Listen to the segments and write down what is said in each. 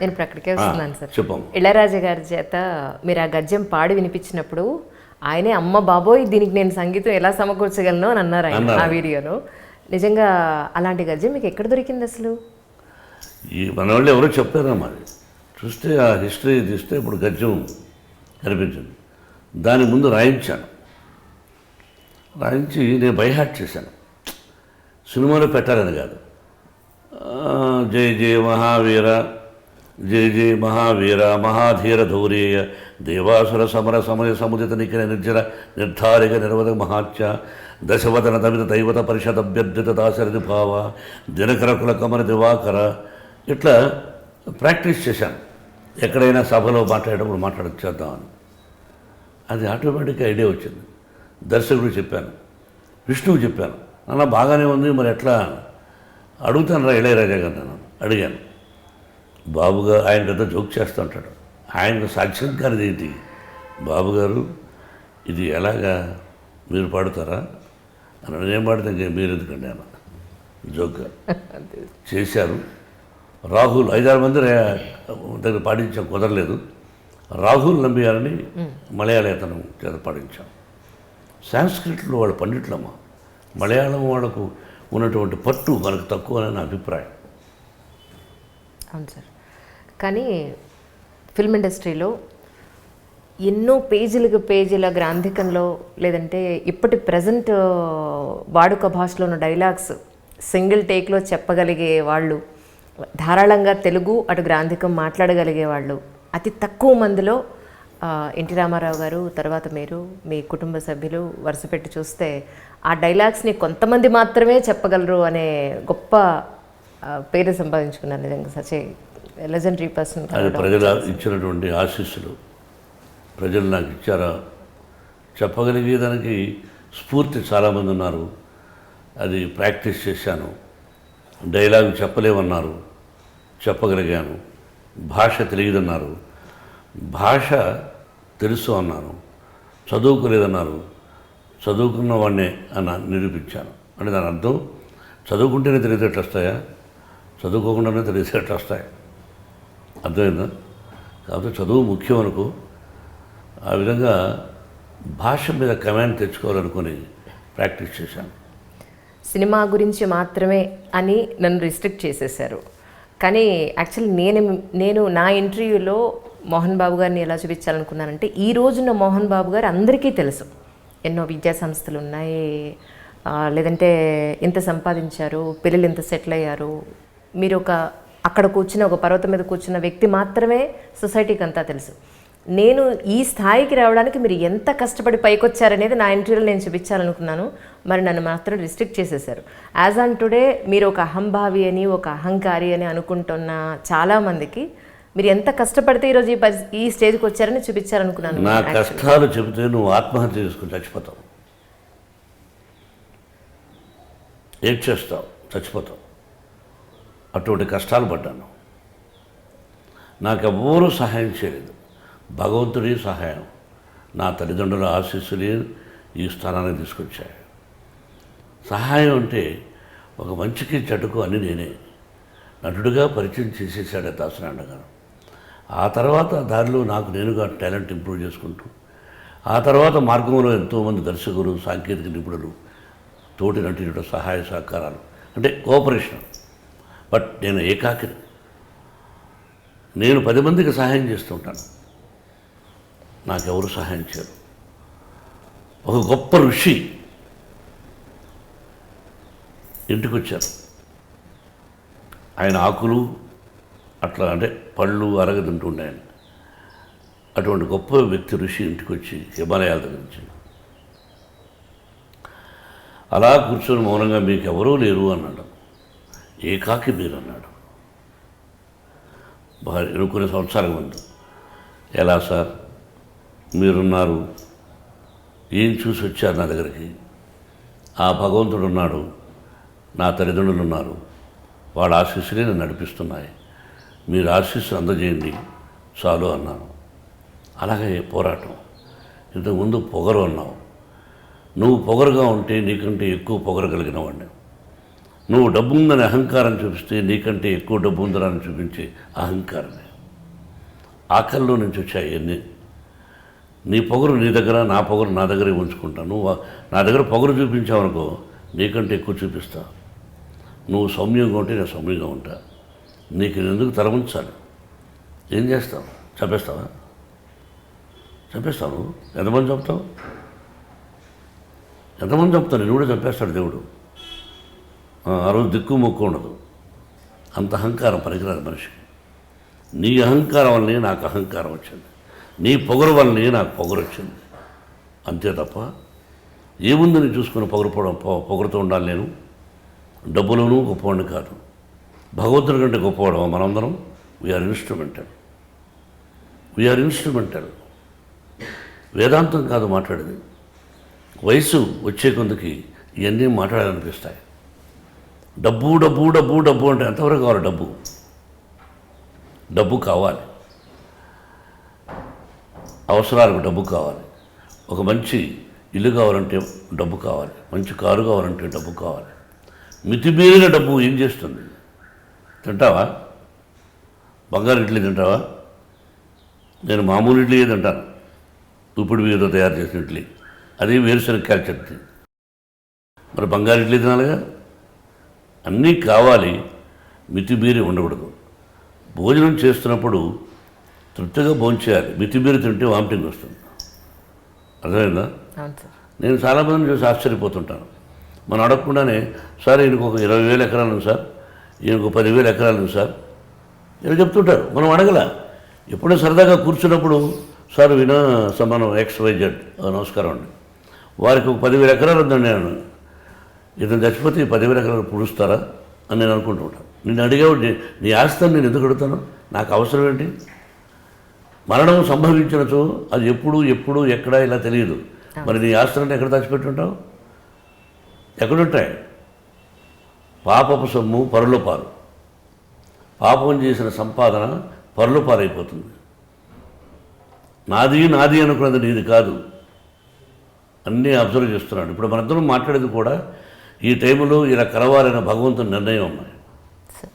నేను ఇప్పుడు అక్కడికే వస్తున్నాను సార్. చెప్పం ఇళయరాజా గారి చేత మీరు ఆ గద్యం పాడి వినిపించినప్పుడు ఆయనే అమ్మ బాబోయ్ దీనికి నేను సంగీతం ఎలా సమకూర్చగలను? అని అన్నారు ఆయన ఆ వీడియోలో. నిజంగా అలాంటి గద్యం మీకు ఎక్కడ దొరికింది అసలు? ఈ మన వాళ్ళు ఎవరో చెప్పారా మరి? చూస్తే ఆ హిస్టరీ తీస్తే ఇప్పుడు గద్యం కనిపించింది. దాని ముందు రాయించాను. రాయించి నేను బైహాట్ చేశాను. సినిమాలో పెట్టాలని కాదు. జై జయ మహావీర జయ జయ మహావీర మహాధీర ధౌరేయ దేవాసుర సమర సమయ సముదిత నిఖిల నిర్జర నిర్ధారిక నిర్వద మహాత్య దశవదన దమిత దైవత పరిషద్ అభ్యర్థిత దాశరథి భావ దినకర కులకమర దివాకర. ఇట్లా ప్రాక్టీస్ చేశాను. ఎక్కడైనా సభలో మాట్లాడేటప్పుడు మాట్లాడొచ్చేద్దామని. అది ఆటోమేటిక్గా ఐడియా వచ్చింది. దర్శకుడు చెప్పాను. విష్ణువు చెప్పాను. అలా బాగానే ఉంది మరి ఎట్లా? అడుగుతాను రా ఇళయరాజా గారు నేను అడిగాను. బాబుగా ఆయన పెద్ద జోక్ చేస్తూ ఉంటాడు ఆయనకు సాక్ష్యం కానిది ఏంటి? బాబు గారు ఇది ఎలాగా మీరు పాడుతారా? అని నేను పాడితే ఇంక మీరు ఎందుకండి ఆయన జోక్గా. చేశారు. రాహుల్ ఐదారు మంది దగ్గర పాటించాం కుదరలేదు. రాహుల్ నంబియారని మలయాళతనం చేత పాటించాం సాంస్క్రిట్లో వాళ్ళు పండిట్లమ్మా మలయాళం వాళ్ళకు ఉన్నటువంటి పట్టు మనకు తక్కువ అని నా అభిప్రాయం. అవును సార్. కానీ ఫిల్మ్ ఇండస్ట్రీలో ఎన్నో పేజీలకు పేజీల గ్రాంధికంలో లేదంటే ఇప్పటి ప్రజెంట్ వాడుక భాషలో ఉన్న డైలాగ్స్ సింగిల్ టేక్లో చెప్పగలిగే వాళ్ళు ధారాళంగా తెలుగు అటు గ్రాంధికం మాట్లాడగలిగే వాళ్ళు అతి తక్కువ మందిలో ఎన్టీ రామారావు గారు తర్వాత మీరు మీ కుటుంబ సభ్యులు వరుస పెట్టి చూస్తే ఆ డైలాగ్స్ని కొంతమంది మాత్రమే చెప్పగలరు అనే గొప్ప పేరు సంపాదించుకున్నారు నిజంగా సచ్ లెజెండరీ పర్సన్ అది ప్రజలు ఇచ్చినటువంటి ఆశీస్సులు. ప్రజలు నాకు ఇచ్చారా? చెప్పగలిగేదానికి స్ఫూర్తి చాలామంది ఉన్నారు. అది ప్రాక్టీస్ చేశాను. డైలాగ్ చెప్పలేమన్నారు. చెప్పగలిగాను. భాష తెలియదన్నారు. భాష తెలుసు అన్నాను చదువుకోలేదన్నారు. చదువుకున్న వాడినే అన్న నిరూపించాను. అంటే దాని అర్థం చదువుకుంటేనే తెలియదేట్లు వస్తాయా? చదువుకోకుండానే తెలియదేట్లు వస్తాయి? అర్థమైందా? కాబట్టి చదువు ముఖ్యం అనుకో. ఆ విధంగా భాష మీద కమాండ్ తెచ్చుకోవాలనుకుని ప్రాక్టీస్ చేశాను. సినిమా గురించి మాత్రమే అని నన్ను రిస్ట్రిక్ట్ చేసేసారు కానీ యాక్చువల్లీ నేను నేను నా ఇంటర్వ్యూలో మోహన్ బాబు గారిని ఎలా చూపించాలనుకున్నానంటే ఈ రోజున మోహన్ బాబు గారు అందరికీ తెలుసు. ఎన్నో విద్యా సంస్థలు ఉన్నాయి. లేదంటే ఇంత సంపాదించారు పిల్లలు ఇంత సెటిల్ అయ్యారు. మీరు ఒక అక్కడ కూర్చున్న ఒక పర్వతం మీద కూర్చున్న వ్యక్తి మాత్రమే సొసైటీకి అంతా తెలుసు. నేను ఈ స్థాయికి రావడానికి మీరు ఎంత కష్టపడి పైకొచ్చారనేది నా ఇంటర్వ్యూలో నేను చూపించాలనుకున్నాను. మరి నన్ను మాత్రం రిస్ట్రిక్ట్ చేసేసారు యాజ్ ఆన్ టుడే మీరు ఒక అహంభావి అని ఒక అహంకారి అని అనుకుంటున్న చాలామందికి మీరు ఎంత కష్టపడితే ఈరోజు ఈ పరి ఈ స్టేజ్కి వచ్చారని చూపించాలనుకున్నాను నా కష్టాలు చెబితే నువ్వు ఆత్మహత్య చేసుకుని చచ్చిపోతావు. ఏం చేస్తావు? చచ్చిపోతావు. అటువంటి కష్టాలు పడ్డాను. నాకు ఎవ్వరూ సహాయం చేయలేదు. భగవంతుడి సహాయం నా తల్లిదండ్రుల ఆశీస్సులే ఈ స్థానానికి తీసుకొచ్చాయి. సహాయం అంటే ఒక మంచికి చెడుకు అని నేనే నటుడిగా పరిచయం చేసేసాడు దాసనారాయణ గారు. ఆ తర్వాత దారిలో నాకు నేనుగా టాలెంట్ ఇంప్రూవ్ చేసుకుంటూ ఆ తర్వాత మార్గంలో ఎంతోమంది దర్శకులు సాంకేతిక నిపుణులు తోటి నటుల సహాయ సహకారాలు అంటే కోఆపరేషన్ బట్ నేను ఏకాకిని నేను పది మందికి సహాయం చేస్తుంటాను. నాకెవరు సహాయం చేయరు. ఒక గొప్ప ఋషి ఇంటికి వచ్చారు ఆయన ఆకులు అట్లా అంటే పళ్ళు అరగ తింటుండే ఆయన అటువంటి గొప్ప వ్యక్తి ఋషి ఇంటికి వచ్చి హిమాలయాల దగ్గర నుంచి. అలా కూర్చొని మౌనంగా మీకు ఎవరూ లేరు అన్నాడు. ఏకాకి మీరు అన్నాడు కొన్ని ఎన్నుకునే సంవత్సరాల ముందు ఎలా సార్? మీరున్నారు. ఏం చూసి వచ్చారు నా దగ్గరికి? ఆ భగవంతుడు ఉన్నాడు. నా తల్లిదండ్రులు ఉన్నారు. వాళ్ళ ఆశీస్సులే నన్ను నడిపిస్తున్నాయి. మీరు ఆశీస్సు అందజేయండి. చాలు అన్నాను. అలాగే పోరాటం. ఇంతకుముందు పొగరు అన్నావు. నువ్వు పొగరుగా ఉంటే నీకంటే ఎక్కువ పొగరు కలిగిన వాడిని నువ్వు డబ్బు ఉందని అహంకారం చూపిస్తే నీకంటే ఎక్కువ డబ్బు ఉందని చూపించే అహంకారమే. ఆకల్లో నుంచి వచ్చాయి అన్నీ. నీ పొగరు నీ దగ్గర నా పొగరు నా దగ్గరే ఉంచుకుంటాను నువ్వు నా దగ్గర పొగరు చూపించావనుకో నీకంటే ఎక్కువ చూపిస్తా. నువ్వు సౌమ్యంగా ఉంటే నేను సౌమ్యంగా ఉంటా. నీకు నేను ఎందుకు ఉంచాలి ఏం చేస్తావు? చంపేస్తావా? చంపేస్తావు ఎంతమంది చంపుతావు? ఎంతమంది చంపుతావు? నేను కూడా చంపేస్తాడు దేవుడు. ఆ రోజు దిక్కు మొక్కు ఉండదు. అంత అహంకారం పనికిరాదు మనిషికి. నీ అహంకారం వల్లనే నాకు అహంకారం వచ్చింది. నీ పొగరు వల్లనే నాకు పొగరు వచ్చింది. అంతే తప్ప ఏముందని చూసుకుని పొగరుపోవడం పొ- పొగరుతూ ఉండాలి నేను? డబ్బులోనూ గొప్పవాడిని కాదు. భగవంతుడి కంటే గొప్పవాడు మనందరం? వీఆర్ ఇన్స్ట్రుమెంటల్ వీఆర్ ఇన్స్ట్రుమెంటల్ వేదాంతం కాదు మాట్లాడేది. వయసు వచ్చే కొందుకి ఇవన్నీ మాట్లాడాలనిపిస్తాయి. డబ్బు డబ్బు డబ్బు డబ్బు అంటే ఎంతవరకు కావాలి డబ్బు? డబ్బు కావాలి. అవసరాలకు డబ్బు కావాలి. ఒక మంచి ఇల్లు కావాలంటే డబ్బు కావాలి. మంచి కారు కావాలంటే డబ్బు కావాలి. మితిమీరిన డబ్బు ఏం చేస్తుంది? తింటావా? బంగారు ఇడ్లీ తింటావా? నేను మామూలు ఇడ్లీ తింటాను. ఇప్పుడు మీతో తయారు చేసిన ఇడ్లీ. అది వేరుశనగకాయ చట్నీ. మరి బంగారు ఇడ్లీ తినాలిగా? అన్నీ కావాలి మితిమీరి ఉండకూడదు. భోజనం చేస్తున్నప్పుడు తృప్తిగా భోంచేయాలి మితిమీరి తింటే వామిటింగ్ వస్తుంది. అర్థమైందా? నేను చాలామందిని చూసి ఆశ్చర్యపోతుంటాను. మనం అడగకుండానే సార్ ఈయనకు ఒక ఇరవై వేల ఎకరాలు ఉంది సార్. ఈయనకు పదివేల ఎకరాలు ఉంది సార్. ఇలా చెప్తుంటారు. మనం అడగల. ఎప్పుడో సరదాగా కూర్చున్నప్పుడు సార్ వినా సమానం ఎక్స్ వై జెడ్ నమస్కారం అండి. వారికి ఒక పదివేల ఎకరాలు ఉందండి నేను ఇతను చచ్చిపోతే ఈ పదివేల ఎకరాలు పుడుస్తారా అని నేను అనుకుంటూ ఉంటాను నేను నీ- ఆస్తిని నేను ఎందుకు అడుగుతాను? నాకు అవసరం ఏంటి? మరణం సంభవించినచో అది ఎప్పుడు ఎప్పుడు ఎక్కడ ఇలా తెలియదు. మరి నీ ఆస్తులను ఎక్కడ దాచిపెట్టుంటావు? ఎక్కడుంటాయి? పాపపు సొమ్ము పరుల పాలు. పాపం చేసిన సంపాదన పరుల పాలైపోతుంది. నాది నాది అనుకున్నది నీది కాదు. అన్నీ అబ్జర్వ్ చేస్తున్నాడు. ఇప్పుడు మనందరం మాట్లాడేది కూడా ఈ టైంలో ఇలా కలవాలన్న భగవంతుని నిర్ణయం ఉన్నాయి సార్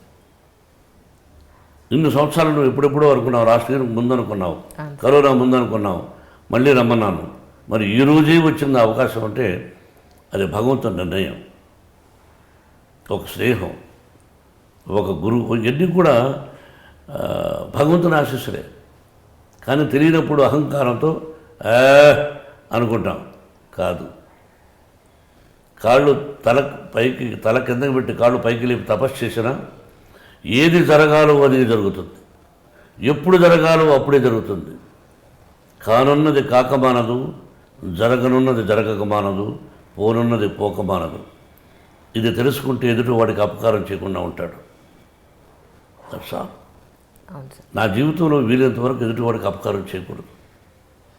ఇన్ని సంవత్సరాలు నువ్వు ఎప్పుడెప్పుడో అనుకున్నావు రాష్ట్ర ఇయర్ ముందు అనుకున్నావు అవును. కరోనా ముందు అనుకున్నావు మళ్ళీ రమ్మన్నాను. మరి ఈ రోజే వచ్చింది అవకాశం అంటే అది భగవంతుని నిర్ణయం. ఒక స్నేహం ఒక గురువు ఇవన్నీ కూడా భగవంతుని ఆశీస్సులే. కానీ తెలియనప్పుడు అహంకారంతో అనుకుంటాం. కాదు. కాళ్ళు తల పైకి తల కిందకి పెట్టి కాళ్ళు పైకి లేపి తపస్సు చేసినా ఏది జరగాలో అది జరుగుతుంది. ఎప్పుడు జరగాలో అప్పుడే జరుగుతుంది. కానున్నది కాకమానదు జరగనున్నది జరగకమానదు పోనున్నది పోకమానదు ఇది తెలుసుకుంటే ఎదుటి వాడికి అపకారం చేయకుండా ఉంటాడు. సార్. నా జీవితంలో వీలైనంత వరకు ఎదుటి వాడికి అపకారం చేయకూడదు.